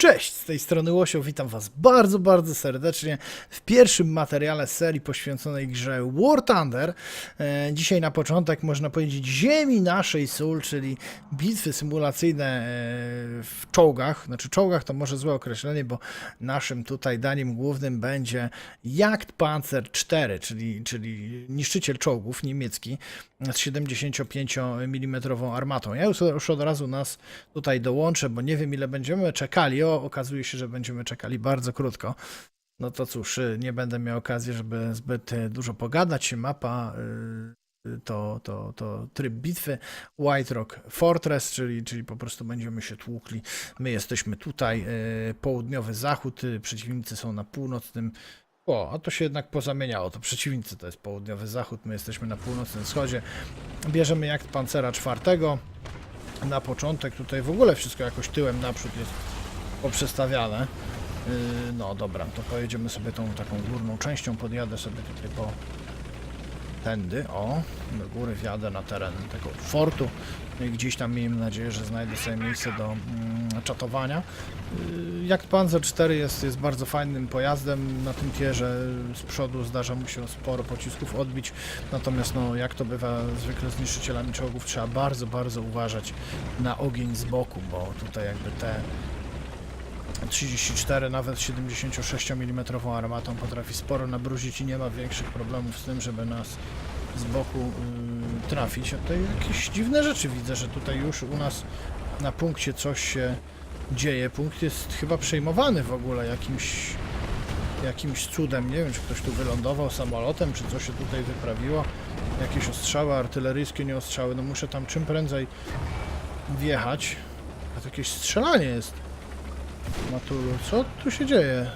Cześć, z tej strony Łosio, witam was bardzo, bardzo serdecznie w pierwszym materiale serii poświęconej grze War Thunder. E, dzisiaj na początek można powiedzieć ziemi naszej sól, czyli bitwy symulacyjne e, w czołgach. Znaczy czołgach to może złe określenie, bo naszym tutaj daniem głównym będzie Jagdpanzer 4, czyli, czyli niszczyciel czołgów niemiecki z 75 mm armatą. Ja już od razu nas tutaj dołączę, bo nie wiem ile będziemy czekali. O, okazuje się, że będziemy czekali bardzo krótko. No to cóż, y, nie będę miał okazji, żeby zbyt y, dużo pogadać. Mapa y, to, to, to tryb bitwy White Rock Fortress, czyli, czyli po prostu będziemy się tłukli. My jesteśmy tutaj, południowy zachód, przeciwnicy są na północnym. O, a to się jednak pozamieniało. To przeciwnicy to jest południowy zachód, my jesteśmy na północnym wschodzie. Bierzemy jak pancera czwartego. Na początek tutaj w ogóle wszystko jakoś tyłem naprzód jest poprzestawiane. Yy, no dobra, to pojedziemy sobie tą taką górną częścią, podjadę sobie tutaj po tędy, o, do góry wjadę na teren tego fortu No i gdzieś tam miejmy nadzieję, że znajdę sobie miejsce do mm, czatowania. Yy, Jak Panzer 4 jest, jest bardzo fajnym pojazdem na tym tierze, z przodu zdarza mu się sporo pocisków odbić, natomiast no, jak to bywa zwykle z niszczycielami czołgów, trzeba bardzo, bardzo uważać na ogień z boku, bo tutaj jakby te 34, nawet 76 mm armatą potrafi sporo nabruzić i nie ma większych problemów z tym, żeby nas z boku yy, trafić. A tutaj jakieś dziwne rzeczy widzę, że tutaj już u nas na punkcie coś się dzieje. Punkt jest chyba przejmowany w ogóle jakimś jakimś cudem. Nie wiem, czy ktoś tu wylądował samolotem, czy co się tutaj wyprawiło. Jakieś ostrzały artyleryjskie, nie ostrzały. No muszę tam czym prędzej wjechać. A to jakieś strzelanie jest. Matulu, co tu się dzieje?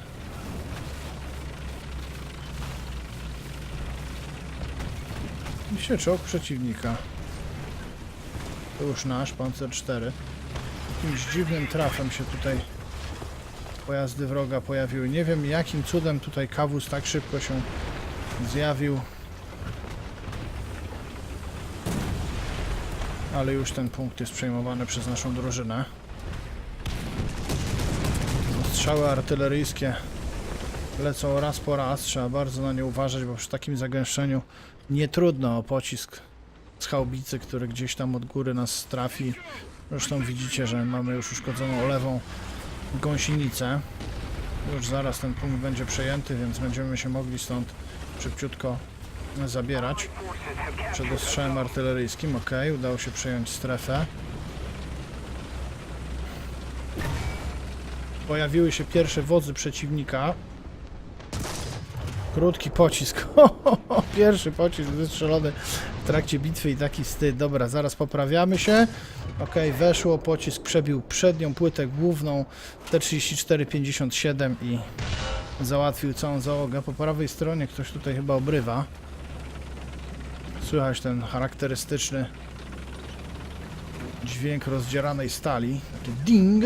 Się czołg przeciwnika. To już nasz, Panzer 4. Jakimś dziwnym trafem się tutaj pojazdy wroga pojawiły. Nie wiem jakim cudem tutaj kawus tak szybko się zjawił. Ale już ten punkt jest przejmowany przez naszą drużynę. Strzały artyleryjskie lecą raz po raz. Trzeba bardzo na nie uważać, bo przy takim zagęszczeniu nie trudno o pocisk z haubicy, który gdzieś tam od góry nas trafi. Zresztą widzicie, że mamy już uszkodzoną lewą gąsienicę. Już zaraz ten punkt będzie przejęty, więc będziemy się mogli stąd szybciutko zabierać. Przed ostrzałem artyleryjskim, ok, udało się przejąć strefę. Pojawiły się pierwsze wodzy przeciwnika. Krótki pocisk. Pierwszy pocisk wystrzelony w trakcie bitwy i taki wstyd. Dobra, zaraz poprawiamy się. Ok, weszło, pocisk przebił przednią płytę główną T-34-57 i załatwił całą załogę. Po prawej stronie ktoś tutaj chyba obrywa. Słychać ten charakterystyczny dźwięk rozdzieranej stali. Taki ding.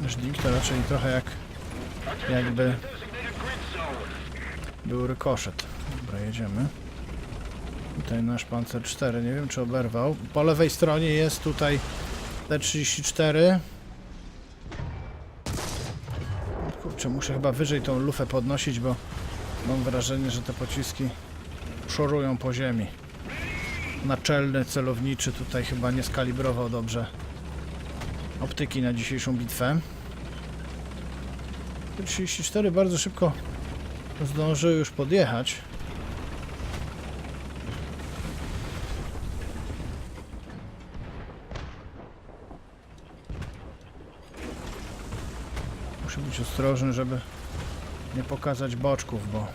Ding to raczej trochę jak jakby był rykoszet. Dobra, jedziemy. Tutaj nasz Panzer 4, nie wiem czy oberwał. Po lewej stronie jest tutaj T-34. Kurczę, muszę chyba wyżej tą lufę podnosić, bo mam wrażenie, że te pociski szorują po ziemi. Naczelny celowniczy tutaj chyba nie skalibrował dobrze optyki na dzisiejszą bitwę. T-34 bardzo szybko zdążył już podjechać. Muszę być ostrożny, żeby nie pokazać boczków, bo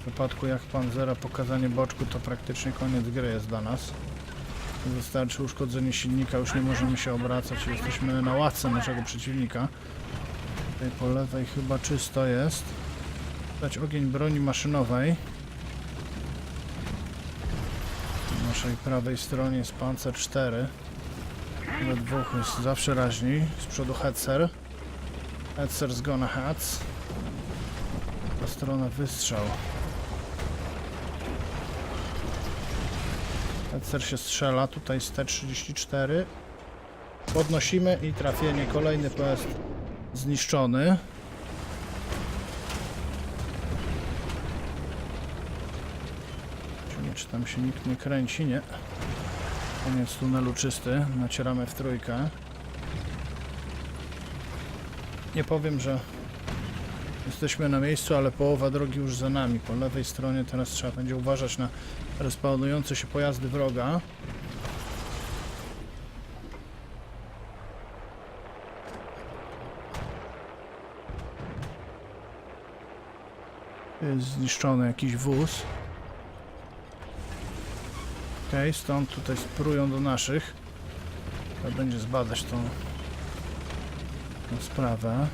w wypadku jak Panzera pokazanie boczku to praktycznie koniec gry jest dla nas. Wystarczy uszkodzenie silnika, już nie możemy się obracać jesteśmy na ławce naszego przeciwnika. Tutaj po lewej chyba czysto jest. Dać ogień broni maszynowej. Po naszej prawej stronie jest Panzer 4. We dwóch jest zawsze raźniej. Z przodu Hetzer. Hetzer z gonna hats. Ta strona wystrzał. Hetzer się strzela tutaj z T-34. Podnosimy i trafienie. Kolejny pojazd zniszczony. Zobaczymy, czy tam się nikt nie kręci. Nie. Koniec tunelu czysty. Nacieramy w trójkę. Nie powiem, że jesteśmy na miejscu, ale połowa drogi już za nami. Po lewej stronie teraz trzeba będzie uważać na respawnujące się pojazdy wroga. Jest zniszczony jakiś wóz. Okej, stąd tutaj spróbują do naszych. Trzeba będzie zbadać tą, tą sprawę.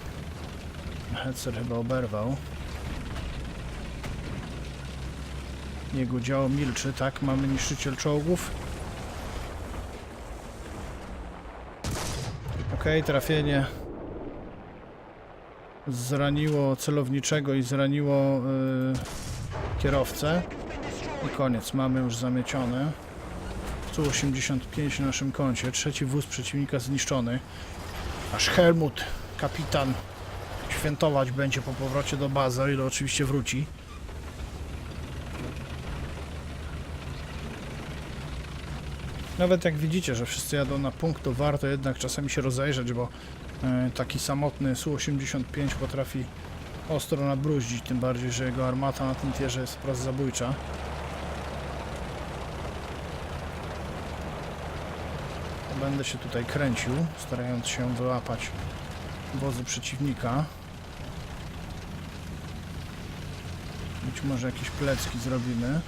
Hetzer chyba oberwał. Jego działo milczy, tak? Mamy niszczyciel czołgów. Okej, trafienie zraniło celowniczego i zraniło y, kierowcę. I koniec, mamy już zamiecione. Tu 85 na naszym koncie. Trzeci wóz przeciwnika zniszczony. Aż Helmut, kapitan, świętować będzie po powrocie do bazy, o ile oczywiście wróci. Nawet jak widzicie, że wszyscy jadą na punkt, to warto jednak czasami się rozejrzeć, bo e, taki samotny Su-85 potrafi ostro nabruździć, tym bardziej, że jego armata na tym tierze jest wprost zabójcza. Będę się tutaj kręcił, starając się wyłapać wozy przeciwnika. Być może jakieś plecki zrobimy.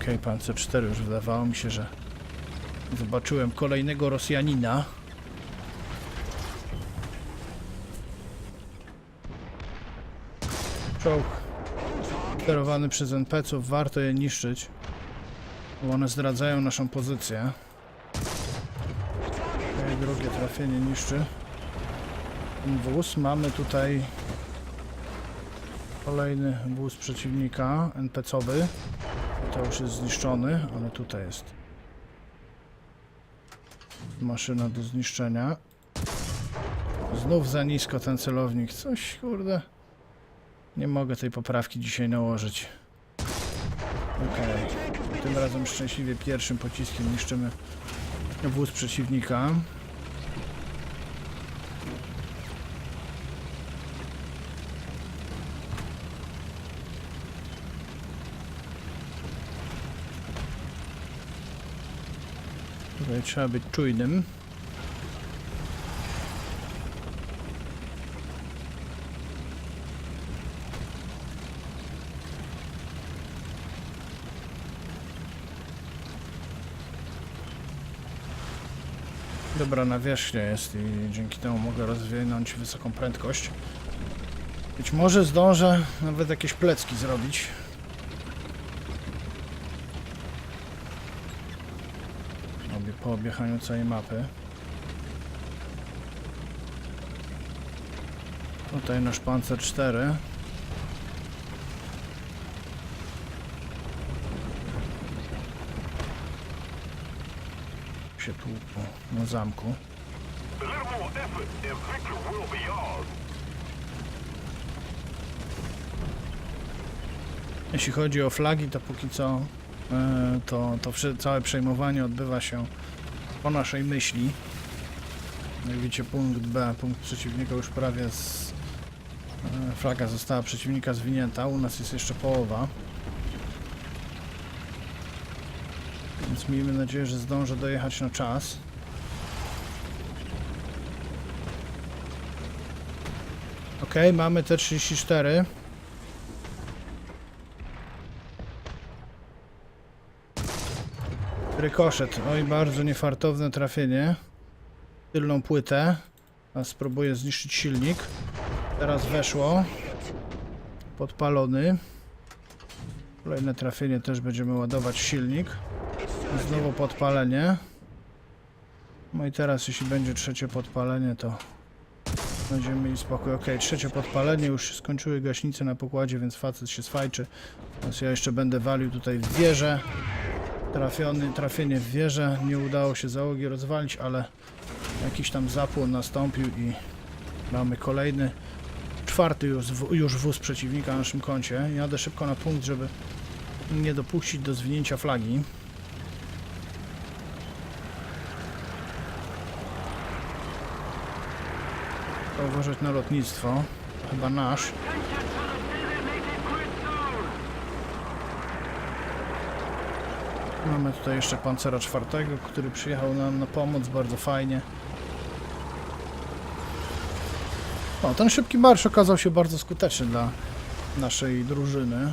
Okej, pan C4 już wydawało mi się, że zobaczyłem kolejnego Rosjanina. Czołg kierowany przez NPC-ów, warto je niszczyć, bo one zdradzają naszą pozycję. Okej, drugie trafienie niszczy. Ten wóz. Mamy tutaj kolejny wóz przeciwnika, NPC-owy. To już jest zniszczony, ale tutaj jest maszyna do zniszczenia. Znów za nisko ten celownik. Coś, kurde. Nie mogę tej poprawki dzisiaj nałożyć. Okej. Tym razem szczęśliwie pierwszym pociskiem niszczymy wóz przeciwnika. Tutaj trzeba być czujnym. Dobra nawierzchnia jest i dzięki temu mogę rozwinąć wysoką prędkość. Być może zdążę nawet jakieś plecki zrobić. Obie, po objechaniu całej mapy. Tutaj nasz Panzer 4. Się tłukło na zamku. Jeśli chodzi o flagi, to póki co e, to, to całe przejmowanie odbywa się po naszej myśli. Jak widzicie punkt B, punkt przeciwnika już prawie z... e, Flaga została przeciwnika zwinięta, u nas jest jeszcze połowa. Więc miejmy nadzieję, że zdążę dojechać na czas. Ok, mamy T-34. Rykoszet. Oj, bardzo niefartowne trafienie. Tylną płytę. A spróbuję zniszczyć silnik. Teraz weszło. Podpalony. Kolejne trafienie też będziemy ładować silnik. Znowu podpalenie. No i teraz jeśli będzie trzecie podpalenie, to będziemy mieli spokój. Ok, trzecie podpalenie, już się skończyły gaśnice na pokładzie, więc facet się swajczy. Teraz ja jeszcze będę walił tutaj w wieżę. Trafiony, trafienie w wieżę. Nie udało się załogi rozwalić, ale jakiś tam zapłon nastąpił i mamy kolejny, czwarty już, już wóz przeciwnika na naszym koncie. Jadę szybko na punkt, żeby nie dopuścić do zwinięcia flagi. Trzeba uważać na lotnictwo. Chyba nasz. Mamy tutaj jeszcze pancera czwartego, który przyjechał nam na pomoc, bardzo fajnie. O, ten szybki marsz okazał się bardzo skuteczny dla naszej drużyny.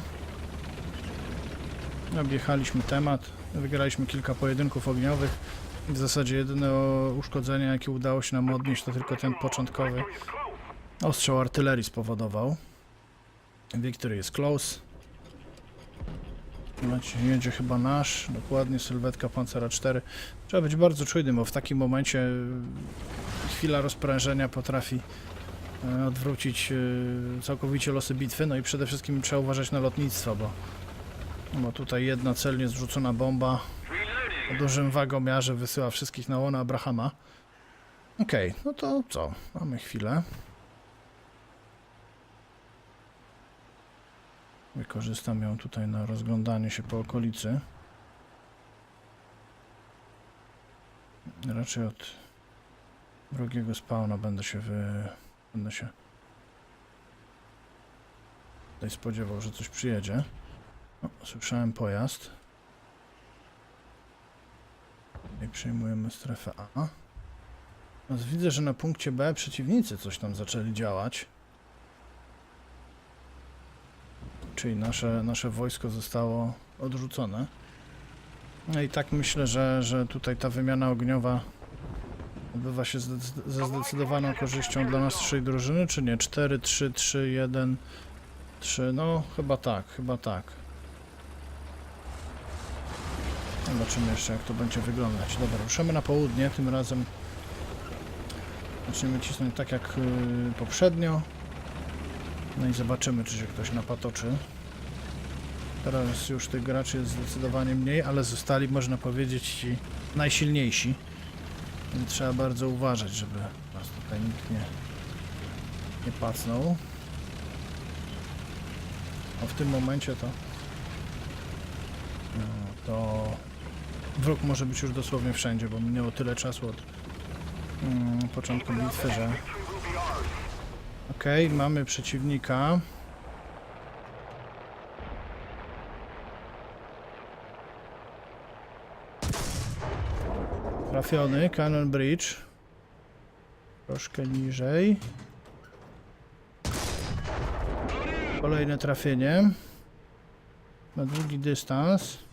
Objechaliśmy temat, wygraliśmy kilka pojedynków ogniowych. W zasadzie jedyne uszkodzenie, jakie udało się nam odnieść, to tylko ten początkowy ostrzał artylerii spowodował. Victory jest close. Jedzie chyba nasz, dokładnie sylwetka Pancera 4. Trzeba być bardzo czujnym, bo w takim momencie y, chwila rozprężenia potrafi y, odwrócić y, całkowicie losy bitwy. No i przede wszystkim trzeba uważać na lotnictwo, bo, bo tutaj jedna celnie zrzucona bomba dużym wagomiarze wysyła wszystkich na łono Abrahama. Okej, no to co? Mamy chwilę. Wykorzystam ją tutaj na rozglądanie się po okolicy. Raczej od drugiego spawna będę się wy... będę się tutaj spodziewał, że coś przyjedzie. O, słyszałem pojazd. I przejmujemy strefę A. Teraz widzę, że na punkcie B przeciwnicy coś tam zaczęli działać. Czyli nasze, nasze wojsko zostało odrzucone. No i tak myślę, że, że tutaj ta wymiana ogniowa odbywa się ze zdecydowaną korzyścią dla naszej drużyny, czy nie? 4, 3, 3, 1, 3, no chyba tak, chyba tak. Zobaczymy jeszcze jak to będzie wyglądać. Dobra, ruszamy na południe, tym razem zaczniemy cisnąć tak jak yy, poprzednio. No i zobaczymy, czy się ktoś napatoczy. Teraz już tych graczy jest zdecydowanie mniej, ale zostali, można powiedzieć, ci najsilniejsi. Więc trzeba bardzo uważać, żeby nas tutaj nikt nie, nie pacnął. A w tym momencie to, no, to wróg może być już dosłownie wszędzie, bo minęło tyle czasu od mm, początku bitwy, że Okej, mamy przeciwnika. Trafiony, Cannon Bridge. Troszkę niżej. Kolejne trafienie. Na długi dystans.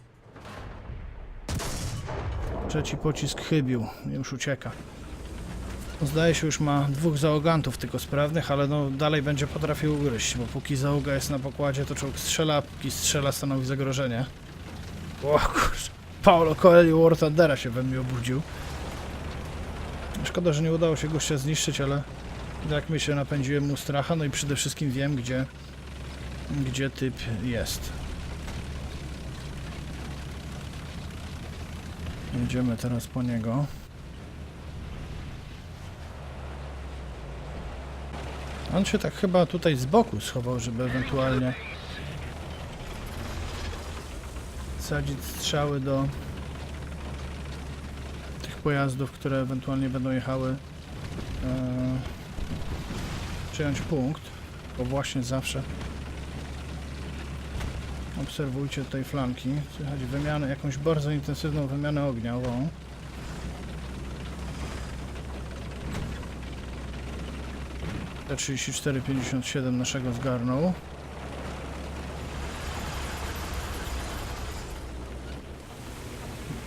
Trzeci pocisk chybił, już ucieka. Zdaje się, już ma dwóch załogantów tylko sprawnych, ale no dalej będzie potrafił ugryźć, bo póki załoga jest na pokładzie, to czołg strzela, póki strzela stanowi zagrożenie. O kurczę, Paulo Coelho War Thundera się we mnie obudził. Szkoda, że nie udało się gościa zniszczyć, ale jak myślę, napędziłem mu stracha, no i przede wszystkim wiem, gdzie, gdzie typ jest. Jedziemy teraz po niego. On się tak chyba tutaj z boku schował, żeby ewentualnie sadzić strzały do tych pojazdów, które ewentualnie będą jechały e, przyjąć punkt, bo właśnie zawsze obserwujcie tutaj flanki, słychać wymianę, jakąś bardzo intensywną wymianę ogniową. T3457 naszego zgarnął.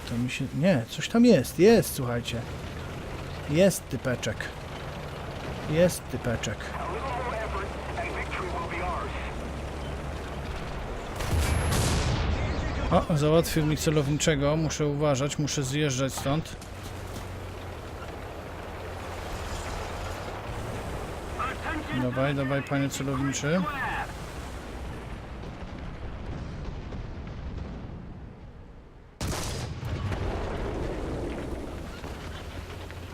To mi się... Nie, coś tam jest, jest, słuchajcie. Jest typeczek. Jest typeczek. O, załatwił mi celowniczego. Muszę uważać, muszę zjeżdżać stąd. Dawaj, dawaj, panie celowniczy.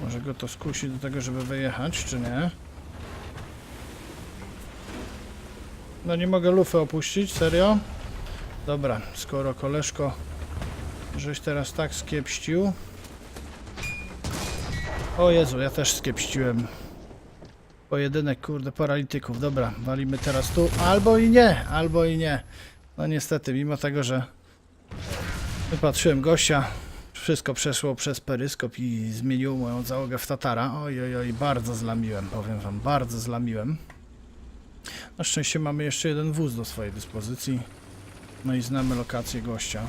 Może go to skusi do tego, żeby wyjechać, czy nie? No nie mogę lufy opuścić, serio? Dobra, skoro koleżko żeś teraz tak skiepścił. O Jezu, ja też skiepściłem. Pojedynek, kurde, paralityków. Dobra, walimy teraz tu. Albo i nie, albo i nie. No niestety, mimo tego, że wypatrzyłem gościa, wszystko przeszło przez peryskop i zmieniło moją załogę w Tatara. Oj, oj, oj, bardzo zlamiłem, powiem wam, bardzo zlamiłem. Na szczęście mamy jeszcze jeden wóz do swojej dyspozycji. No i znamy lokację gościa.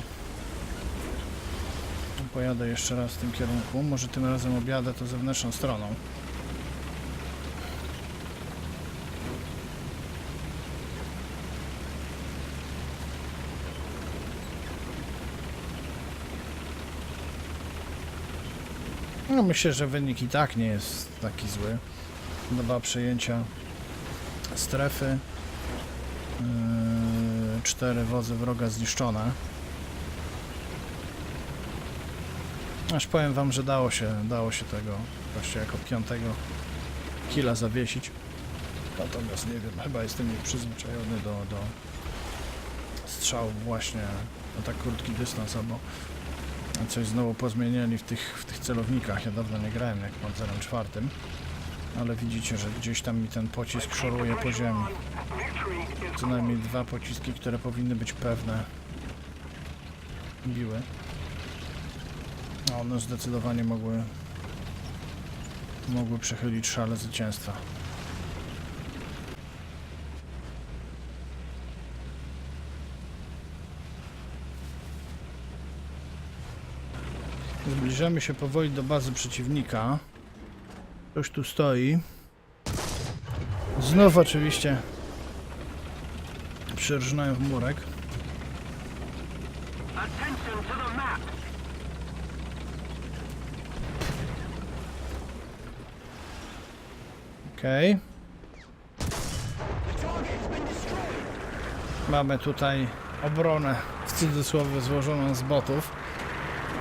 Pojadę jeszcze raz w tym kierunku. Może tym razem objadę to zewnętrzną stroną. No myślę, że wynik i tak nie jest taki zły. Dwa przejęcia strefy. Cztery wozy wroga zniszczone. Aż powiem wam, że dało się, dało się tego właśnie jako piątego killa zawiesić. Natomiast nie wiem, chyba jestem nieprzyzwyczajony do, do strzałów właśnie na tak krótki dystans, albo coś znowu pozmieniali w tych, w tych celownikach. Ja dawno nie grałem jak pancerem czwartym, ale widzicie, że gdzieś tam mi ten pocisk szoruje po ziemi. Co najmniej dwa pociski, które powinny być pewne, biły. A one zdecydowanie mogły mogły przechylić szale zwycięstwa. Zbliżamy się powoli do bazy przeciwnika. Ktoś tu stoi. Znów oczywiście przyrżnąłem w murek. Okej. Mamy tutaj obronę w cudzysłowie złożoną z botów.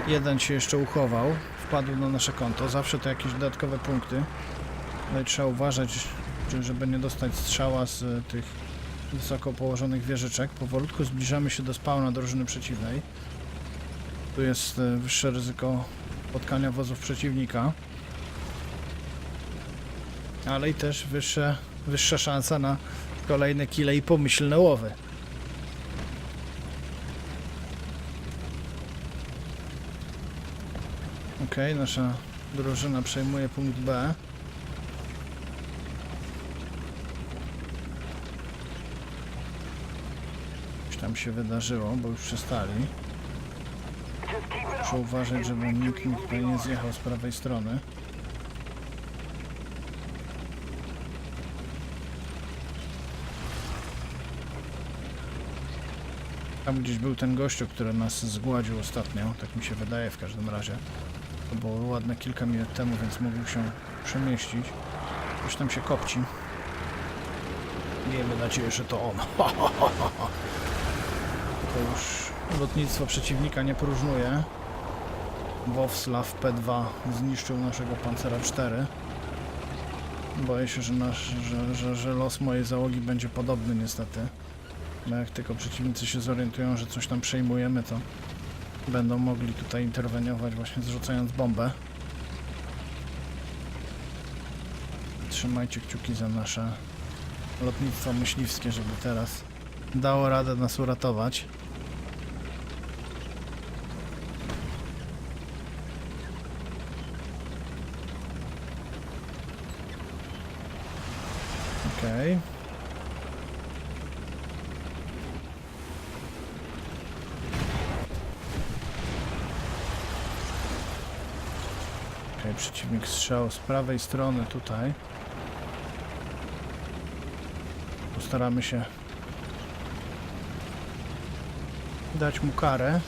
Jeden się jeszcze uchował, wpadł na nasze konto. Zawsze to jakieś dodatkowe punkty. I trzeba uważać, żeby nie dostać strzała z tych wysoko położonych wieżyczek. Powolutku zbliżamy się do spawna drużyny przeciwnej. Tu jest e, wyższe ryzyko spotkania wozów przeciwnika. ale i też wyższe, wyższa szansa na kolejne kile i pomyślne łowy. Okej, nasza drużyna przejmuje punkt B. Coś tam się wydarzyło, bo już przestali. Muszę uważać, żeby nikt tutaj nie zjechał z prawej strony. Tam gdzieś był ten gościu, który nas zgładził ostatnio, tak mi się wydaje w każdym razie. Było ładne kilka minut temu, więc mógł się przemieścić. Coś tam się kopci. Miejmy nadzieję, że to on. To już lotnictwo przeciwnika nie próżnuje. Wowslaw P2 zniszczył naszego Pancera 4. Boję się, że, nasz, że, że, że los mojej załogi będzie podobny niestety. No jak tylko przeciwnicy się zorientują, że coś tam przejmujemy, to będą mogli tutaj interweniować właśnie zrzucając bombę. Trzymajcie kciuki za nasze lotnictwo myśliwskie, żeby teraz dało radę nas uratować. Okej. Okej, przeciwnik strzał z prawej strony tutaj. Postaramy się dać mu karę.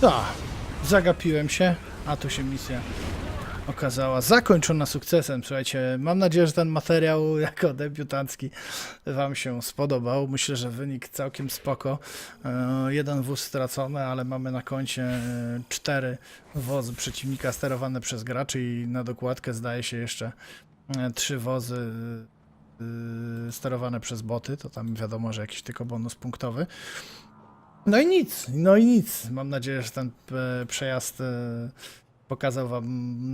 Tak, zagapiłem się, a tu się misja okazała zakończona sukcesem. Słuchajcie, mam nadzieję, że ten materiał jako debiutancki Wam się spodobał. Myślę, że wynik całkiem spoko. E, Jeden wóz stracony, ale mamy na koncie e, cztery wozy przeciwnika sterowane przez graczy i na dokładkę zdaje się jeszcze e, trzy wozy sterowane przez boty. To tam wiadomo, że jakiś tylko bonus punktowy. No i nic, no i nic. Mam nadzieję, że ten przejazd pokazał wam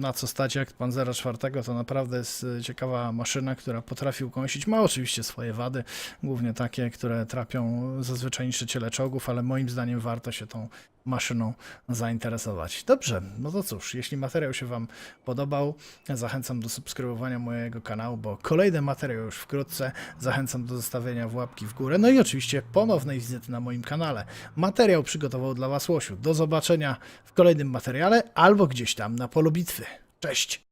na co stać jak Panzera czwartego. To naprawdę jest e, ciekawa maszyna, która potrafi ukąsić. Ma oczywiście swoje wady, głównie takie, które trapią zazwyczaj niszczyciele czołgów, ale moim zdaniem warto się tą maszyną zainteresować. Dobrze, no to cóż, jeśli materiał się wam podobał, zachęcam do subskrybowania mojego kanału, bo kolejny materiał już wkrótce. Zachęcam do zostawienia łapki w górę, no i oczywiście ponownej wizyty na moim kanale. Materiał przygotował dla was Łosiu. Do zobaczenia w kolejnym materiale albo gdzieś tam na polu bitwy. Cześć!